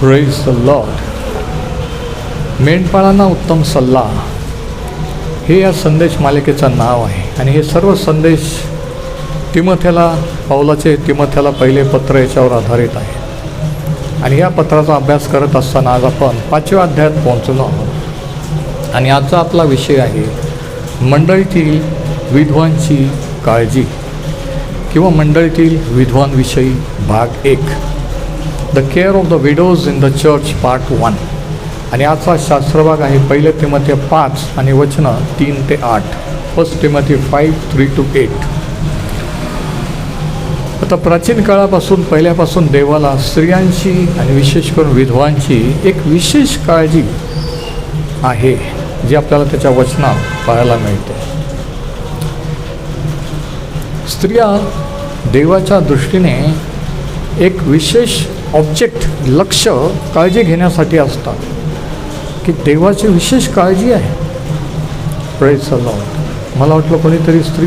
Praise the Lord मेंढपाळांना उत्तम सल्ला. हे या संदेश मालिकेचं नाव आहे. आणि हे सर्व संदेश तिमथ्याला पावलाचे तिमथ्याला पहिले पत्र याच्यावर आधारित आहे. आणि या पत्राचा अभ्यास करत असताना आज आपण पाचव्या अध्यायात पोहोचलो आहोत. आणि आजचा आपला विषय आहे मंडळीतील विधवांची काळजी किंवा मंडळीतील विधवांविषयी भाग एक. The care of the widows in the church part one आणि आजचा शास्त्रभाग आहे पहिले तिमते पाच आणि वचनं तीन ते आठ. First Timothy five three two eight आता प्राचीन काळापासून पहिल्यापासून देवाला स्त्रियांची आणि विशेष करून विधवांची एक विशेष काळजी आहे जी आपल्याला त्याच्या वचनात पाहायला मिळते. स्त्रिया देवाच्या दृष्टीने एक विशेष ऑब्जेक्ट लक्ष काळजी घेण्यासाठी असतात. की देवाची विशेष काळजी आहे. प्रेज लॉर्ड मला वाटलं कोणीतरी स्त्री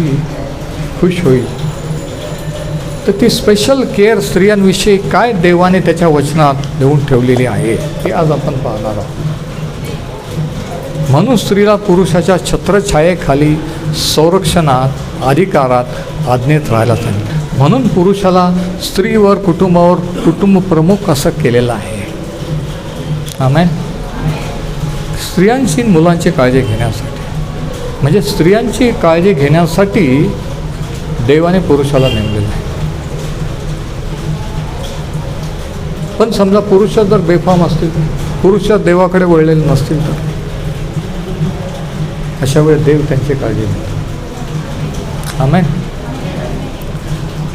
खुश होईल. तर ती स्पेशल केअर स्त्रियांविषयी काय देवाने त्याच्या वचनात देऊन ठेवलेली आहे हे आज आपण पाहणार आहोत. म्हणून स्त्रीला पुरुषाच्या छत्रछायेखाली संरक्षणात अधिकारात आज्ञेत राहायला सांगितलं. म्हणून पुरुषाला स्त्रीवर कुटुंबावर कुटुंब प्रमुख असं केलेलं आहे. आम्ही स्त्रियांची मुलांची काळजी घेण्यासाठी. म्हणजे स्त्रियांची काळजी घेण्यासाठी देवाने पुरुषाला नेमलेलं आहे. पण समजा पुरुष जर बेफाम असतील पुरुष देवाकडे वळलेले नसतील तर? अशा वेळेस देव त्यांची काळजी घेतो. आम्ही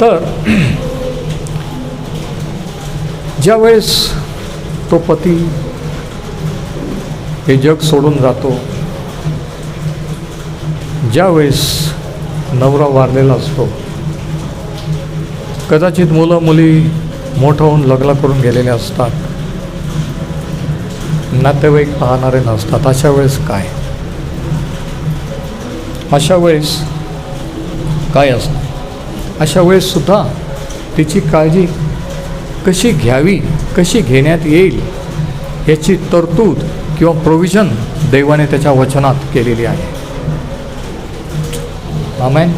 तर ज्या वेळेस तो पती हे जग सोडून जातो ज्या वेळेस नवरा वारलेला असतो कदाचित मुलं मुली मोठं होऊन लग्न करून गेलेले असतात नातेवाईक पाहणारे नसतात अशा वेळेस काय? अशा वेळेस काय असतं? अशा वेळेससुद्धा तिची काळजी कशी घ्यावी कशी घेण्यात येईल याची तरतूद किंवा प्रोव्हिजन देवाने त्याच्या वचनात केलेली आहे. आमेन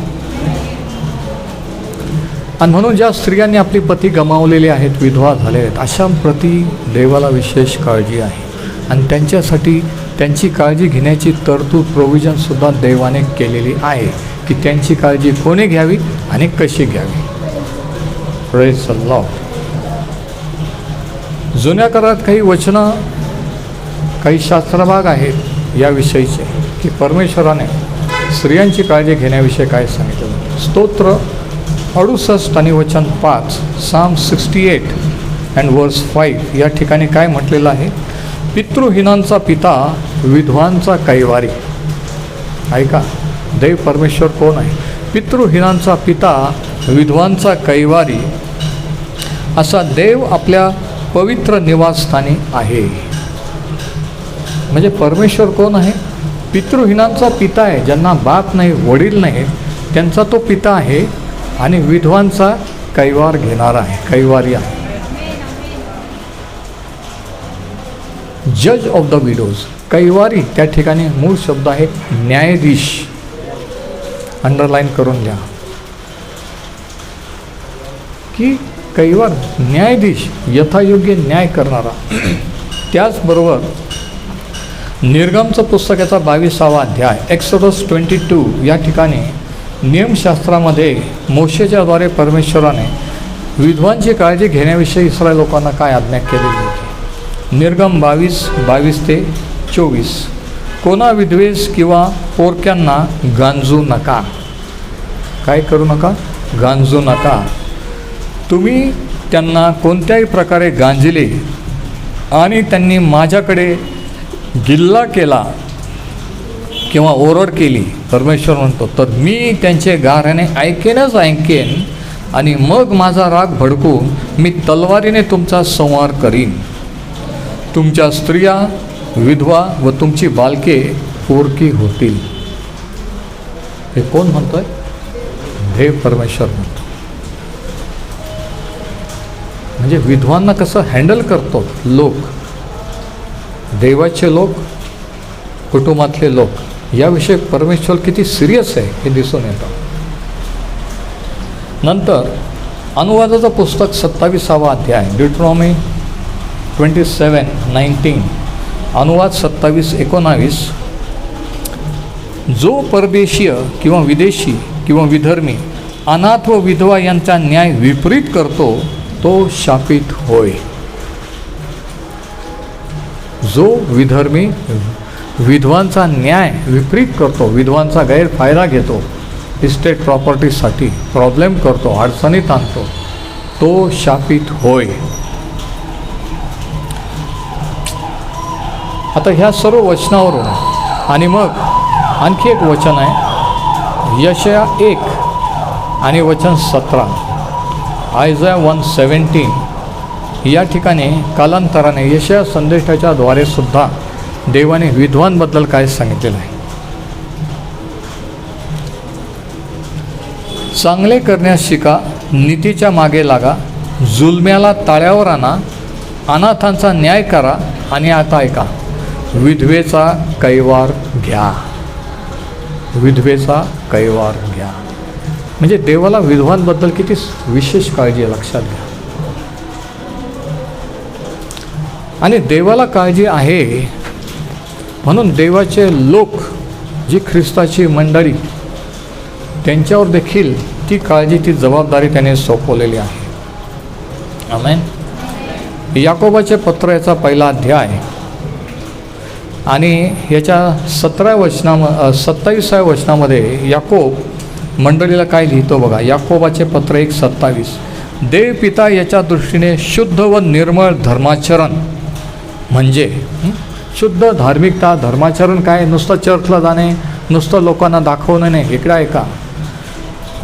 आणि म्हणून ज्या स्त्रियांनी आपली पती गमावलेले आहेत विधवा झाले आहेत अशा प्रती देवाला विशेष काळजी आहे. आणि त्यांच्यासाठी त्यांची काळजी घेण्याची तरतूद प्रोव्हिजनसुद्धा देवाने केलेली आहे. की त्यांची काळजी कोणी घ्यावी आणि कशी घ्यावी. प्रेज जुन्या काळात काही वचनं काही शास्त्रभाग आहेत याविषयीचे की परमेश्वराने स्त्रियांची काळजी घेण्याविषयी काय सांगितलं. स्तोत्र अडुसष्ट आणि वचन पाच psalm sixty eight and verse five या ठिकाणी काय म्हटलेलं आहे? पितृहीनांचा पिता विधवांचा कैवारी. ऐका. देव परमेश्वर कोण आहे? पितृहीनांचा पिता विधवांचा कैवारी असा देव आपल्या पवित्र निवासस्थानी आहे. म्हणजे परमेश्वर कोण आहे? पितृहीनांचा पिता आहे ज्यांना बाप नाही वडील नाही त्यांचा तो पिता आहे आणि विधवांचा कैवार घेणारा आहे कैवारी आहे. जज ऑफ द विडोज कैवारी त्या ठिकाणी मूळ शब्द आहे न्यायाधीश. अंडरलाईन करून घ्या. की कैवार न्यायाधीश यथायोग्य न्याय करणारा. त्याचबरोबर निर्गमचं पुस्तक याचा बावीसावा अध्याय एक्सोडस ट्वेंटी टू या ठिकाणी नियमशास्त्रामध्ये मोशेच्याद्वारे परमेश्वराने विधवांची काळजी घेण्याविषयी इस्रायल लोकांना काय आज्ञा केलेली होती? निर्गम बावीस बावीस ते चोवीस. कोणा विद्वेष किंवा पोरक्यांना गांजू नका. काय करू नका? गांजू नका. तुम्ही त्यांना कोणत्याही प्रकारे गांजले आणि त्यांनी माझ्याकडे गिल्ला केला किंवा ओरड केली परमेश्वर म्हणतो तर मी त्यांचे गाऱ्याने ऐकेनच ऐकेन आणि मग माझा राग भडकून मी तलवारीने तुमचा संवार करीन. तुमच्या स्त्रिया विधवा व तुमची बालके पोरकी होतील. हे कोण म्हणतोय? देव परमेश्वर म्हणतो. म्हणजे विधवांना कसं हँडल करतो लोक? देवाचे लोक कुटुंबातले लोक याविषयी परमेश्वर किती सिरियस आहे हे दिसून येतं. नंतर अनुवादाचं पुस्तक सत्तावीसावा अध्याय डिट्रॉमी ट्वेंटी सेवन नाईन्टीन अनुवाद सत्तावीस एकोणावीस. जो परदेशीय किंवा विदेशी किंवा विधर्मी अनाथ व विधवा यांचा न्याय विपरीत करतो तो शापित होय. जो विधर्मी विधवांचा न्याय विपरीत करतो विधवांचा गैरफायदा घेतो इस्टेट प्रॉपर्टीसाठी प्रॉब्लेम करतो अडचणीत आणतो तो शापित होय. आता ह्या सर्व वचनावरून आणि मग आणखी एक वचन आहे. यशया एक आणि वचन सतरा. आयझा वन सेवन्टीन या ठिकाणी कालांतराने यशया संदेशाच्या द्वारे सुद्धा देवाने विद्वांबद्दल काय सांगितलेलं आहे? चांगले करण्यास शिका नीतीच्या मागे लागा जुलम्याला ताळ्यावर आणा अनाथांचा न्याय करा आणि आता ऐका. विधवेचा कैवार घ्या. विधवेचा कैवार घ्या. म्हणजे देवाला विधवांबद्दल किती विशेष काळजी आहे लक्षात घ्या. आणि देवाला काळजी आहे म्हणून देवाचे लोक जी ख्रिस्ताची मंडळी त्यांच्यावर देखील ती काळजी ती जबाबदारी त्याने सोपवलेली आहे. आमेन याकोबाचे पत्र याचा पहिला अध्याय. आणि याच्या सतरा वचनाम सत्तावीसाव्या वचनामध्ये याकोब मंडळीला काय लिहितो बघा? याकोबाचे पत्र एक सत्तावीस. देव पिता याच्या दृष्टीने शुद्ध व निर्मळ धर्माचरण. म्हणजे शुद्ध धार्मिकता धर्माचरण काय? नुसतं चर्चला जाणे नुसतं लोकांना दाखवणं नाही. इकडं ऐका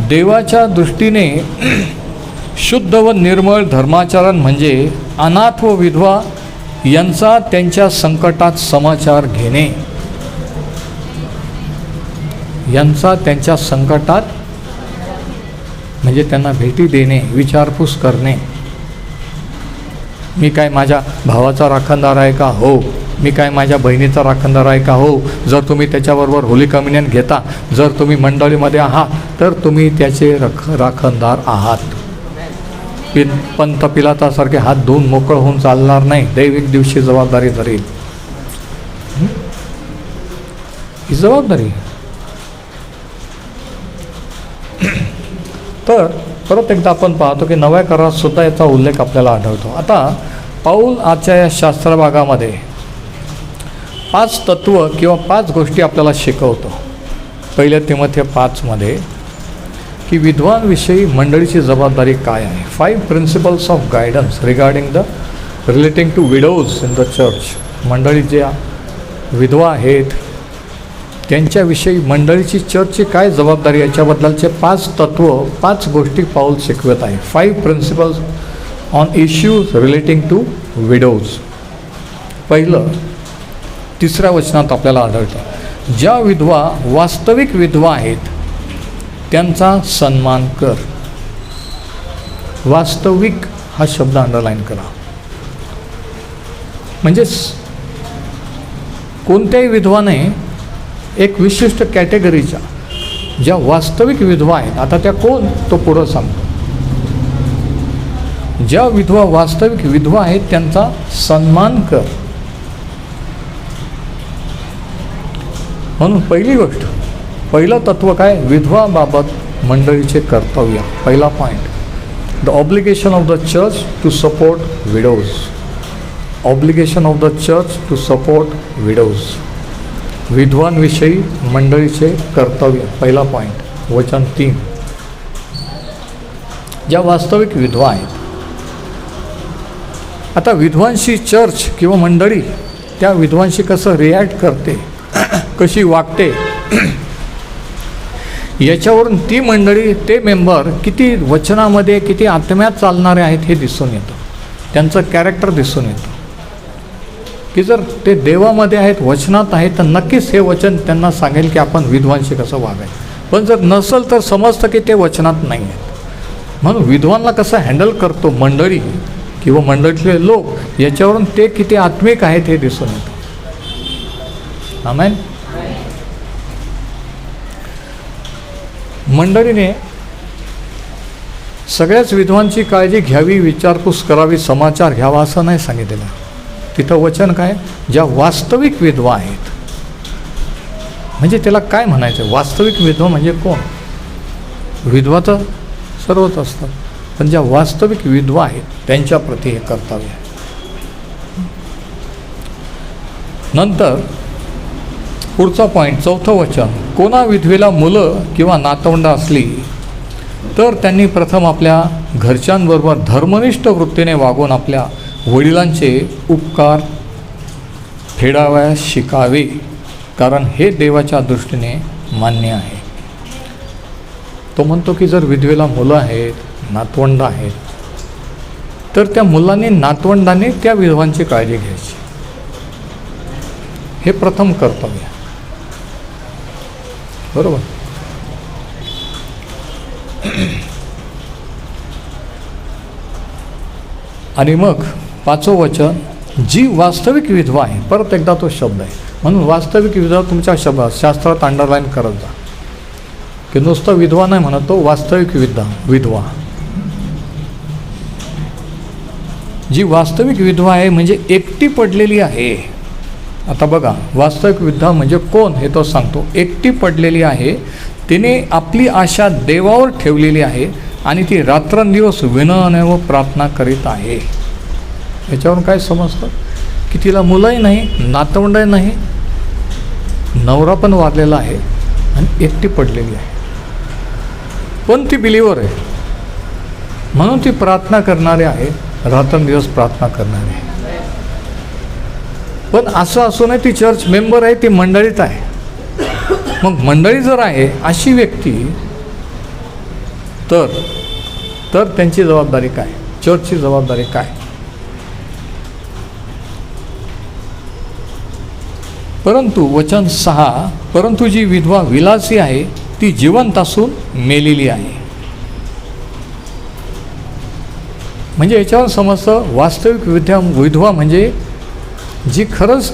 देवाच्या दृष्टीने शुद्ध व निर्मळ धर्माचरण म्हणजे अनाथ व विधवा यांचा त्यांच्या संकटात समाचार घेणे. यांचा त्यांच्या संकटात म्हणजे त्यांना भेटी देणे विचारपूस करणे. मी काय माझ्या भावाचा राखणदार आहे का? हो. मी काय माझ्या बहिणीचा राखणदार आहे का? हो. जर तुम्ही त्याच्याबरोबर होली कम्युनियन घेता जर तुम्ही मंडळीमध्ये आहात तर तुम्ही त्याचे रख राखणदार आहात. पिन पंत पिलातासारखे हात धुवून मोकळ होऊन चालणार नाही. दैव एक दिवशी जबाबदारी धरेल ही? जबाबदारी. तर परत एकदा आपण पाहतो की नव्या करारात सुद्धा याचा उल्लेख आपल्याला आढळतो. आता पाऊल आजच्या या शास्त्र भागामध्ये पाच तत्व किंवा पाच गोष्टी आपल्याला शिकवतो. पहिल्या तिमध्ये पाचमध्ये की विद्वानविषयी मंडळीची जबाबदारी काय आहे? Five principles of guidance regarding the relating to widows in the church मंडळी ज्या विधवा आहेत त्यांच्याविषयी मंडळीची चर्चची काय जबाबदारी? याच्याबद्दलचे पाच तत्व पाच गोष्टी पाऊल शिकवत आहे. Five principles on issues relating to widows पहिलं तिसऱ्या वचनात आपल्याला आढळतं ज्या विधवा वास्तविक विधवा आहेत त्यांचा सन्मान कर. वास्तविक हा शब्द अंडरलाईन करा. म्हणजेच कोणत्याही विधवाने एक विशिष्ट कॅटेगरीच्या ज्या वास्तविक विधवा आहेत आता त्या कोण? तो पुढं सांगतो. ज्या विधवा वास्तविक विधवा आहेत त्यांचा सन्मान कर. म्हणून पहिली गोष्ट पहिलं तत्व काय? विधवाबाबत मंडळीचे कर्तव्य. पहिला point the obligation of the church to support widows obligation of the church to support widows विधवांविषयी मंडळीचे कर्तव्य पहिला पॉईंट वचन तीन ज्या वास्तविक विधवा आहेत आता विधवांशी चर्च किंवा मंडळी त्या विधवांशी कसं रिॲक्ट करते कशी वागते याच्यावरून ती मंडळी ते मेंबर किती वचनामध्ये किती आत्म्यात चालणारे आहेत हे दिसून येतं. त्यांचं कॅरेक्टर दिसून येतं. की जर ते देवामध्ये आहेत वचनात आहेत तर नक्कीच हे वचन त्यांना सांगेल की आपण विद्वांशी कसं वागायचं. पण जर नसेल तर समजतं की ते वचनात नाही आहेत. म्हणून विद्वानला कसं हँडल करतो मंडळी किंवा मंडळीतले लोक याच्यावरून ते किती आत्मिक आहेत हे दिसून येतं. आम्ही मंडळीने सगळ्याच विधवांची काळजी घ्यावी विचारपूस करावी समाचार घ्यावा असं नाही सांगितलेलं. तिथं वचन काय? ज्या वास्तविक विधवा आहेत. म्हणजे त्याला काय म्हणायचं वास्तविक विधवा म्हणजे कोण? विधवा तर सर्वच असतात पण ज्या वास्तविक विधवा आहेत त्यांच्याप्रती हे कर्तव्य आहे. नंतर पुढचा पॉईंट चौथं वचन. कोणा विधवेला मुलं किंवा नातवंड असली तर त्यांनी प्रथम आपल्या घरच्यांबरोबर धर्मनिष्ठ वृत्तीने वागून आपल्या वडिलांचे उपकार फेडावयास शिकावे कारण हे देवाच्या दृष्टीने मान्य आहे. तो म्हणतो की जर विधवेला मुलं आहेत नातवंड आहेत तर त्या मुलांनी नातवंडाने त्या विधवांची काळजी घ्यायची. हे प्रथम कर्तव्य बरोबर. आणि मग पाचवं वचन जी वास्तविक विधवा आहे परत एकदा तो शब्द आहे. म्हणून वास्तविक विधवा तुमच्या शब्दात शास्त्रात अंडरलाईन करत जा. की नुसतं विधवा नाही म्हणत तो वास्तविक विधा विधवा. जी वास्तविक विधवा आहे म्हणजे एकटी पडलेली आहे. आता बघा वास्तविक विद्या म्हणजे कोण हे तो सांगतो. एकटी पडलेली आहे तिने आपली आशा देवावर ठेवलेली आहे आणि ती रात्रंदिवस विनवणे व प्रार्थना करीत आहे. याच्यावरून काय समजतं? की तिला मुलंही नाही नातवंडही नाही नवरा पण वारलेला आहे आणि एकटी पडलेली आहे. पण ती बिलीवर आहे. म्हणून ती प्रार्थना करणारे आहे रात्रंदिवस प्रार्थना करणारे आहे. पण असं असूनही ती चर्च मेंबर आहे ती मंडळीत आहे. मग मंडळी जर आहे अशी व्यक्ती तर तर त्यांची जबाबदारी काय? चर्चची जबाबदारी काय? परंतु वचन सहा परंतु जी विधवा विलासी आहे ती जिवंत असून मेलेली आहे. म्हणजे याच्यावर समजतं वास्तविक विद्या विधवा म्हणजे जी खरंच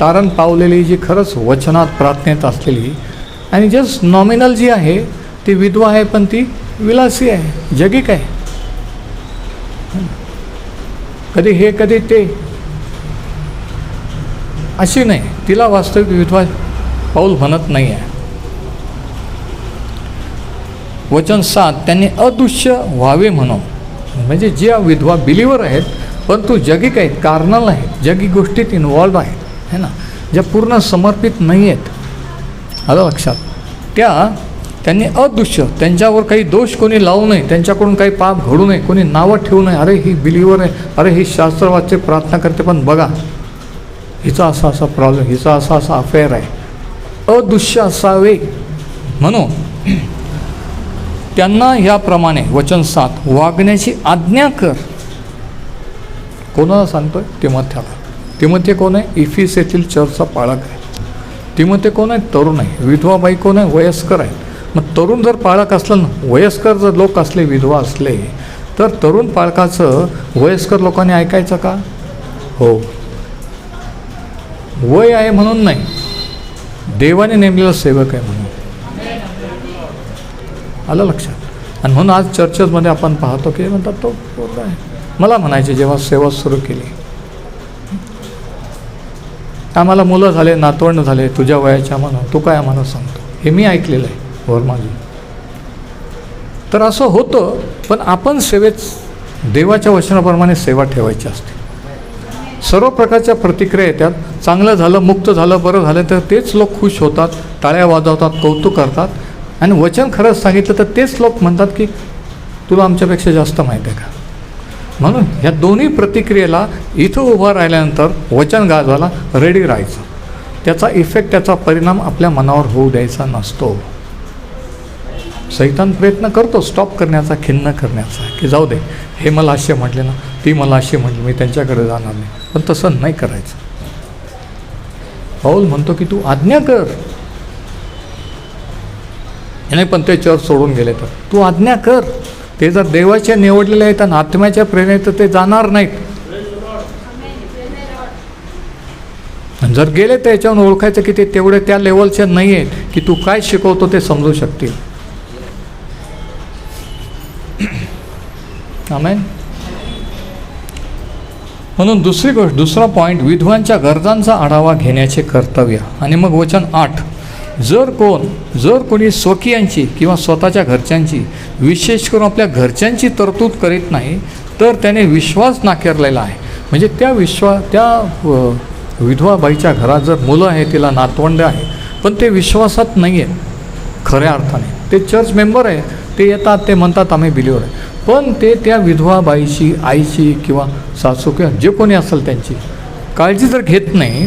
तारण पावलेली जी खरंच वचनात प्रार्थनेत असलेली आणि जस्ट नॉमिनल जी आहे ती विधवा आहे पण ती विलासी आहे जगिक आहे. कधी हे कधी ते. अशी नाही तिला वास्तविक विधवा पाऊल म्हणत नाही आहे. वचन सात त्यांनी अदृश्य व्हावे म्हणून म्हणजे ज्या विधवा बिलीवर आहेत परंतु जगिक आहेत कार्नल आहेत जगी गोष्टीत इन्वॉल्व आहेत. है ना? ज्या पूर्ण समर्पित नाही आहेत आलं लक्षात? त्या त्यांनी अदृश्य त्यांच्यावर काही दोष कोणी लावू नये त्यांच्याकडून काही पाप घडू नये कोणी नावं ठेवू नये. अरे ही बिलीवर आहे. अरे ही शास्त्रवाच्य प्रार्थना करते पण बघा हिचा असा असा प्रॉब्लेम हिचा असा असा अफेअर आहे. अदृश्य असावे. म्हणून त्यांना ह्याप्रमाणे वचन सात वागण्याची आज्ञा कर. कोणाला सांगतोय? तिमथ्याला. तिमथे कोण आहे? इफिस येथील चर्चचा पाळक आहे. तिमथे कोण आहे? तरुण आहे. विधवा बाई कोण आहे? वयस्कर आहे. मग तरुण जर पाळक असलं ना वयस्कर जर लोक असले विधवा असले तर तरुण पाळकाचं वयस्कर लोकांनी ऐकायचं का? हो. वय आहे म्हणून नाही. देवाने नेमलेला सेवक आहे म्हणून. आलं लक्षात? आणि म्हणून आज चर्चेसमध्ये आपण पाहतो की म्हणतात तो पोरगा आहे. मला म्हणायचे जेव्हा सेवा सुरू केली. आम्हाला मुलं झाले नातवंड झाले तुझ्या वयाच्या म्हणून तू काय आम्हाला सांगतो? हे मी ऐकलेलं आहे वर्माजी तर असं होतं पण आपण सेवेत देवाच्या वचनाप्रमाणे सेवा ठेवायची असते. सर्व प्रकारच्या प्रतिक्रिया येतात. चांगलं झालं मुक्त झालं बरं झालं तर तेच लोक खुश होतात टाळ्या वाजवतात कौतुक करतात. आणि वचन खरंच सांगितलं तर तेच लोक म्हणतात की तुला आमच्यापेक्षा जास्त माहीत आहे का? म्हणून ह्या दोन्ही प्रतिक्रियेला इथं उभं राहिल्यानंतर वचन गाजवायला रेडी राहायचं. त्याचा इफेक्ट त्याचा परिणाम आपल्या मनावर होऊ द्यायचा नसतो. सैतान प्रयत्न करतो स्टॉप करण्याचा खिन्न करण्याचा की जाऊ दे हे मला असे म्हटले ना ती मला अशी म्हटली मी त्यांच्याकडे जाणार नाही. पण तसं नाही करायचं. पाऊल म्हणतो की तू आज्ञा कर. नाही पण ते चर्च सोडून गेले तर. तू आज्ञा कर. ते जर देवाच्या निवडलेले आहेत आणि आत्म्याच्या प्रेरणेत तर ते जाणार नाहीत. जर गेले तर याच्यावर ओळखायचं की ते तेवढे त्या लेवलचे नाही आहेत की तू काय शिकवतो ते समजू शकतील. आमेन? म्हणून दुसरी गोष्ट दुसरा पॉईंट विधवांच्या गरजांचा आढावा घेण्याचे कर्तव्य. आणि मग वचन आठ. जर कोण जर कोणी स्वकीयांची किंवा स्वतःच्या घरच्यांची विशेष करून आपल्या घरच्यांची तरतूद करीत नाही तर त्याने विश्वास नाकारलेला आहे. म्हणजे त्या विश्वा त्या विधवाबाईच्या घरात जर मुलं आहे तिला नातवंड आहे पण ते विश्वासात नाही आहे खऱ्या अर्थाने. ते चर्च मेंबर आहे ते येतात ते म्हणतात आम्ही बिलीवर आहे. पण ते त्या विधवाबाईशी आईशी आईची किंवा सासू किंवा जे कोणी असेल त्यांची काळजी जर घेत नाही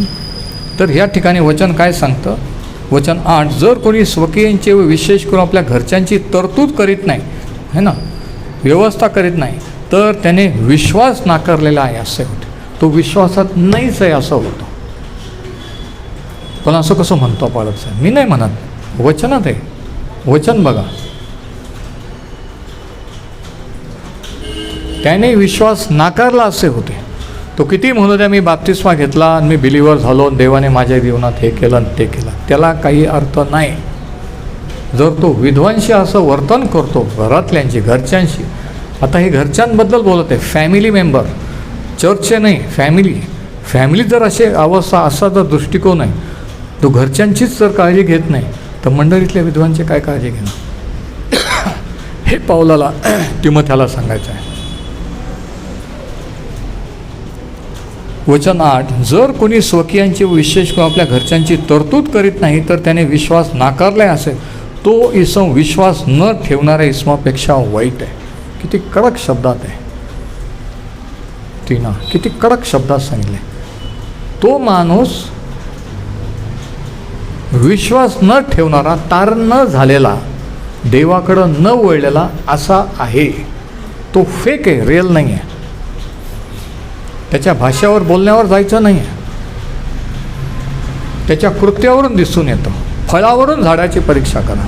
तर ह्या ठिकाणी वचन काय सांगतं? वचन. आठ जर कोणी स्वकीयांचे व विशेष करून आपल्या घरच्यांची तरतूद करीत नाही है ना व्यवस्था करीत नाही तर त्याने विश्वास नाकारलेला आहे असे होते. तो विश्वासात नाहीच आहे असं होतं. पण असं कसं म्हणतो पाळत साहेब? मी नाही म्हणत. वचनात आहे. वचन बघा. त्याने विश्वास नाकारला असे होते. तो किती म्हणू द्या मी बाप्तिस्मा घेतला आणि मी बिलीवर झालो आणि देवाने माझ्या जीवनात हे केलं आणि ते केलं. त्याला काही अर्थ नाही. जर तो विध्वंशी असं वर्तन करतो घरातल्यांशी घरच्यांशी आता हे घरच्यांबद्दल बोलत आहे फॅमिली मेंबर चर्चचे नाही फॅमिली फॅमिली जर असे अवस्था असा जर दृष्टिकोन आहे तो घरच्यांचीच जर काळजी घेत नाही तर मंडळीतल्या विधवांची काय काळजी घेणं हे पावलाला तिमथ्याला सांगायचं आहे. वचन आठ जर कोणी स्वकीयांची विशेष किंवा आपल्या घरच्यांची तरतूद करीत नाही तर त्याने विश्वास नाकारलाय असेल तो इसम विश्वास न ठेवणाऱ्या इसमापेक्षा वाईट आहे. किती कडक शब्दात आहे. तिनं किती कडक शब्दात सांगितले तो माणूस विश्वास न ठेवणारा तार न झालेला देवाकडं न वळलेला असा आहे. तो फेक आहे रिअल नाही आहे त्याच्या भाषेवर बोलण्यावर जायचं नाही आहे त्याच्या कृत्यावरून दिसून येतं. फळावरून झाडाची परीक्षा करा.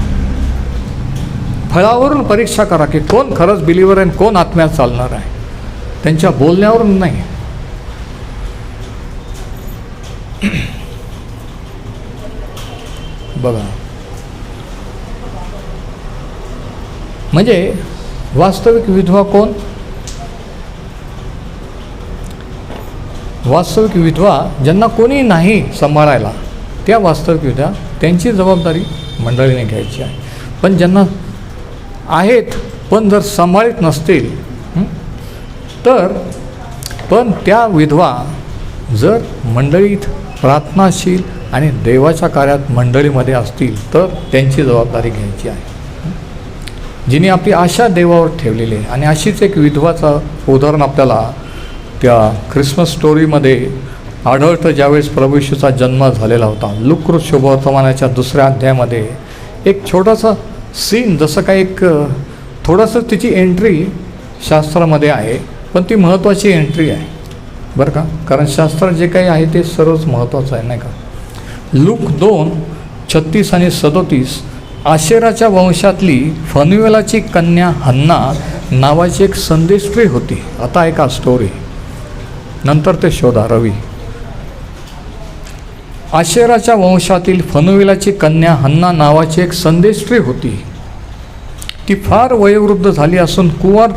फळावरून परीक्षा करा की कोण खरंच बिलीवर आहे कोण आत्म्यात चालणार आहे. त्यांच्या बोलण्यावरून नाही. बघा. म्हणजे वास्तविक विधवा कोण? वास्तविक विधवा ज्यांना कोणी नाही सांभाळायला त्या वास्तविक विधवा त्यांची जबाबदारी मंडळीने घ्यायची आहे. पण ज्यांना आहेत पण जर सांभाळीत नसतील तर पण त्या विधवा जर मंडळीत प्रार्थनाशील आणि देवाच्या कार्यात मंडळीमध्ये असतील तर त्यांची जबाबदारी घ्यायची आहे. जिने आपली आशा देवावर ठेवलेली आहे आणि अशीच एक विधवाचं उदाहरण आपल्याला त्या ख्रिसमस स्टोरीमध्ये आढळतं ज्यावेळेस प्रभूशूचा जन्म झालेला होता. लुकृत शुभवर्तमानाच्या दुसऱ्या अध्यायामध्ये एक छोटासा सीन जसं काही एक थोडंसं तिची एंट्री शास्त्रामध्ये आहे पण ती महत्त्वाची एंट्री आहे. बरं का? कारण शास्त्र जे काही आहे ते सर्वच महत्त्वाचं आहे नाही का? लूक दोन छत्तीस आणि सदोतीस आशेराच्या वंशातली फनुवेलाची कन्या हन्ना नावाची एक संदेश होती. आता ऐका स्टोरी नंतर ते शोधा रवी आशेराच्या वंशातील फनविलाची कन्या हन्ना नावाची एक संदेष्ट्री होती. ती फार वयोवृद्ध झाली असून कुवार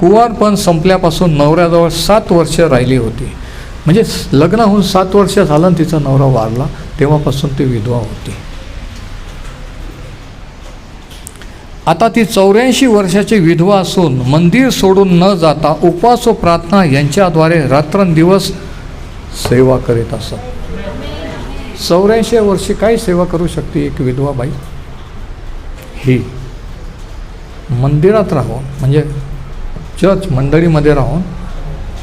कुवारपण संपल्यापासून नवऱ्याजवळ सात वर्ष राहिली होती. म्हणजे लग्न होऊन सात वर्ष झालं आणि तिचा नवरा वारला तेव्हापासून ती विधवा होती. आता ती चौऱ्याऐंशी वर्षाची विधवा असून मंदिर सोडून न जाता उपवास व प्रार्थना यांच्याद्वारे रात्रंदिवस सेवा करीत असत. चौऱ्याऐंशी वर्षी काय सेवा करू शकते एक विधवा बाई? ही. मंदिरात राहून म्हणजे चर्च मंडळीमध्ये राहून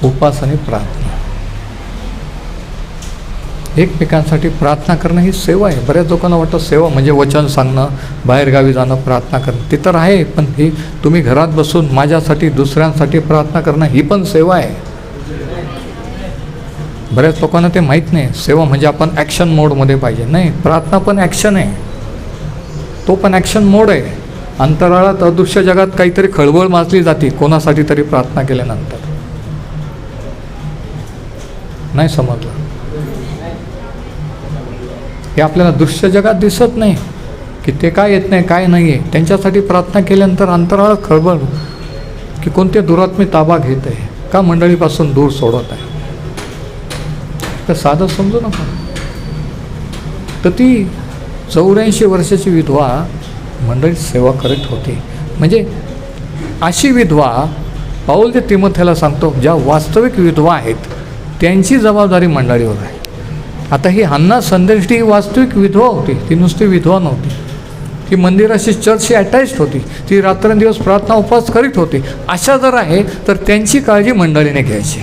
उपास आणि प्रार्थना. एकमेकांसाठी प्रार्थना करणं ही सेवा आहे. बऱ्याच लोकांना वाटतं सेवा म्हणजे वचन सांगणं बाहेरगावी जाणं प्रार्थना करणं. ते तर आहे पण ही तुम्ही घरात बसून माझ्यासाठी दुसऱ्यांसाठी प्रार्थना करणं ही पण सेवा आहे. बऱ्याच लोकांना ते माहीत नाही. सेवा म्हणजे आपण ॲक्शन मोडमध्ये पाहिजे. नाही प्रार्थना पण ॲक्शन आहे. तो पण ॲक्शन मोड आहे. अंतराळात अदृश्य जगात काहीतरी खळबळ माजली जाते कोणासाठी तरी प्रार्थना केल्यानंतर. नाही समजलं? हे आपल्याला दृश्य जगात दिसत नाही की ते काय येत नाही काय नाही आहे त्यांच्यासाठी प्रार्थना केल्यानंतर अंतराळ खळबळ की कोणते दुरात्मी ताबा घेत आहे का मंडळीपासून दूर सोडत आहे. तर साधं समजू नका. तर ती चौऱ्याऐंशी वर्षाची विधवा मंडळीत सेवा करत होती. म्हणजे अशी विधवा पाऊल ते तिमथ्याला सांगतो ज्या वास्तविक विधवा आहेत त्यांची जबाबदारी मंडळीवर आहे. आता ही हन्ना संदेष्टी ही वास्तविक विधवा होती. ती नुसती विधवा नव्हती. ती मंदिराशी चर्चशी अटॅच्ड होती. ती रात्रंदिवस प्रार्थना उपवास करीत होती. अशा जर आहे तर त्यांची काळजी मंडळीने घ्यायची.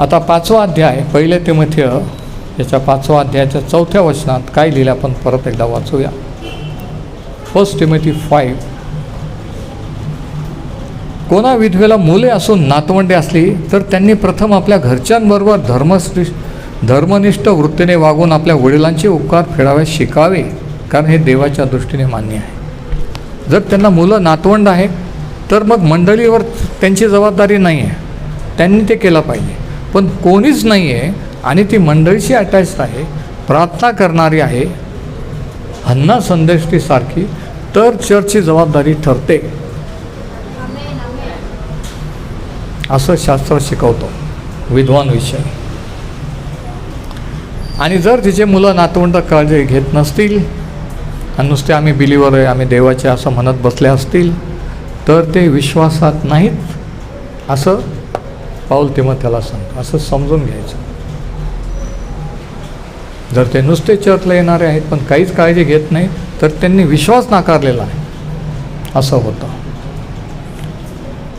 आता पाचवा अध्याय पहिले ते मध्य याच्या पाचवा अध्यायाच्या चौथ्या वचनात काय लिहिलं आपण परत एकदा वाचूया. फर्स्ट टिमेथी फाईव्ह कोणा विधवेला मुले असून नातवंडे असली तर त्यांनी प्रथम आपल्या घरच्यांबरोबर धर्मश्री धर्मनिष्ठ वृत्तीने वागून आपल्या वडिलांचे उपकार फेडावे शिकावे कारण हे देवाच्या दृष्टीने मान्य आहे. जर त्यांना मुलं नातवंड आहे तर मग मंडळीवर त्यांची जबाबदारी नाही आहे त्यांनी ते केलं पाहिजे. पण कोणीच नाही आहे आणि ती मंडळीशी अटॅच्ड आहे प्रार्थना करणारी आहे हन्ना संदेष्टीसारखी तर चर्चची जबाबदारी ठरते. असं शास्त्र शिकवतो. विद्वान विषय. आणि जर तिचे मुलं नातवंड काळजी घेत नसतील आणि नुसते आम्ही बिलीवर आहे आम्ही देवाचे असं म्हणत बसले असतील तर ते विश्वासात नाहीत असं पाऊल तेव्हा त्याला सांग असं समजून घ्यायचं. जर ते नुसते चर्चला येणारे आहेत पण काहीच काळजी घेत नाही तर त्यांनी विश्वास नाकारलेला आहे. असं होतं.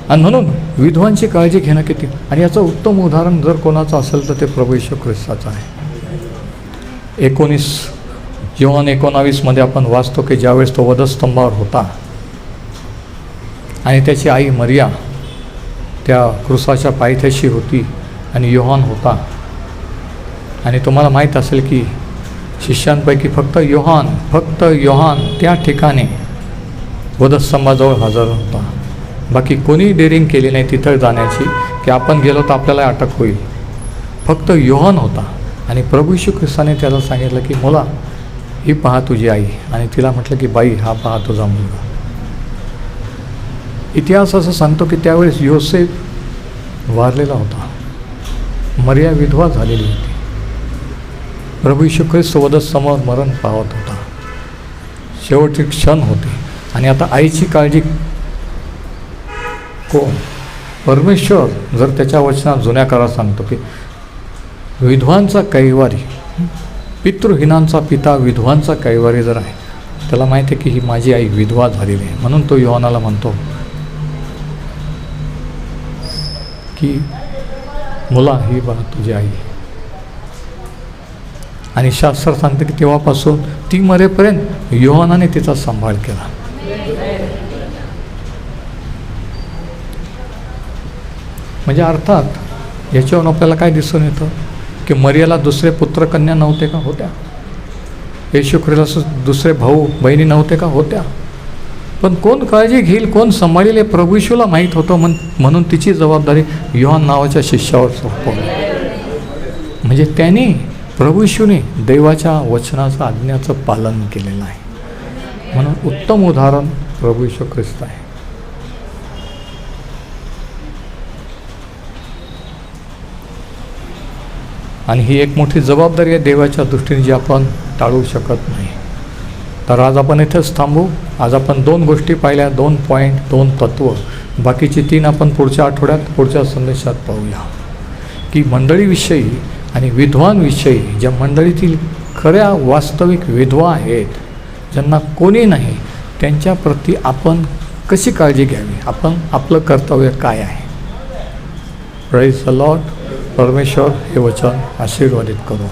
आणि म्हणून विधवांची काळजी घेणं किती? आणि याचं उत्तम उदाहरण जर कोणाचं असेल तर ते प्रभू येशू ख्रिस्ताचं आहे. एकोणीस जीवन एकोणावीसमध्ये आपण वाचतो की ज्यावेळेस तो वधस्तंभावर होता आणि त्याची आई मरिया त्या क्रुसाच्या पायथ्याशी होती आणि योहान होता. आणि तुम्हाला माहीत असेल की शिष्यांपैकी फक्त योहान फक्त योहान त्या ठिकाणी वधस्तंभाजवळ हजर होता. बाकी कोणी डेअरिंग केली नाही तिथं जाण्याची की आपण गेलो तर आपल्याला अटक होईल. फक्त योहान होता. आणि प्रभू यशू ख्रिस्ताने त्याला सांगितलं की मुला ही पहा तुझी आई. आणि तिला म्हटलं की बाई हा पहा तुझा मुलगा. इतिहास असं सांगतो की त्यावेळेस योसेफ वारलेला होता. मर्या विधवा झालेली होती. प्रभू यशू ख्रिस्त वदसमोर मरण पावत होता. शेवटचे क्षण होते. आणि आता आईची काळजी कोण परमेश्वर जर त्याच्या वचनात जुन्या काळात सांगतो की विधवांचा कैवारी पितृहीनांचा पिता विधवांचा कैवारी जर आहे त्याला माहिती आहे की ही माझी आई विधवा झालेली आहे. म्हणून तो योहानाला म्हणतो की मुला ही बा तुझी आई आणि शास्त्र सांगते की तेव्हापासून ती मरेपर्यंत योहानाने तिचा सांभाळ केला. म्हणजे अर्थात याच्यावरून आपल्याला काय दिसून येतं? की मर्याला दुसरे पुत्रकन्या नव्हते का होत्या? येशू ख्रिस्ता दुसरे भाऊ बहिणी नव्हते का होत्या? पण कोण काळजी घेईल कोण सांभाळेल हे प्रभू माहीत होतं म्हण म्हणून तिची जबाबदारी योहान नावाच्या शिष्यावर सोपवली. म्हणजे त्यांनी प्रभूशूने देवाच्या वचनाचं आज्ञाचं पालन केलेलं आहे. म्हणून उत्तम उदाहरण प्रभू ख्रिस्त आहे. आणि ही एक मोठी जबाबदारी आहे देवाच्या दृष्टीने जी आपण टाळू शकत नाही. तर आज आपण इथंच थांबू. आज आपण दोन गोष्टी पाहिल्या दोन पॉईंट दोन तत्त्व बाकीची तीन आपण पुढच्या आठवड्यात पुढच्या संदेशात पाहूया. की मंडळीविषयी आणि विधवांविषयी ज्या मंडळीतील खऱ्या वास्तविक विधवा आहेत ज्यांना कोणी नाही त्यांच्याप्रती आपण कशी काळजी घ्यावी? आपण आपलं कर्तव्य काय आहे? प्राईज लॉट परमेश्वर हे वचन आशीर्वादित करू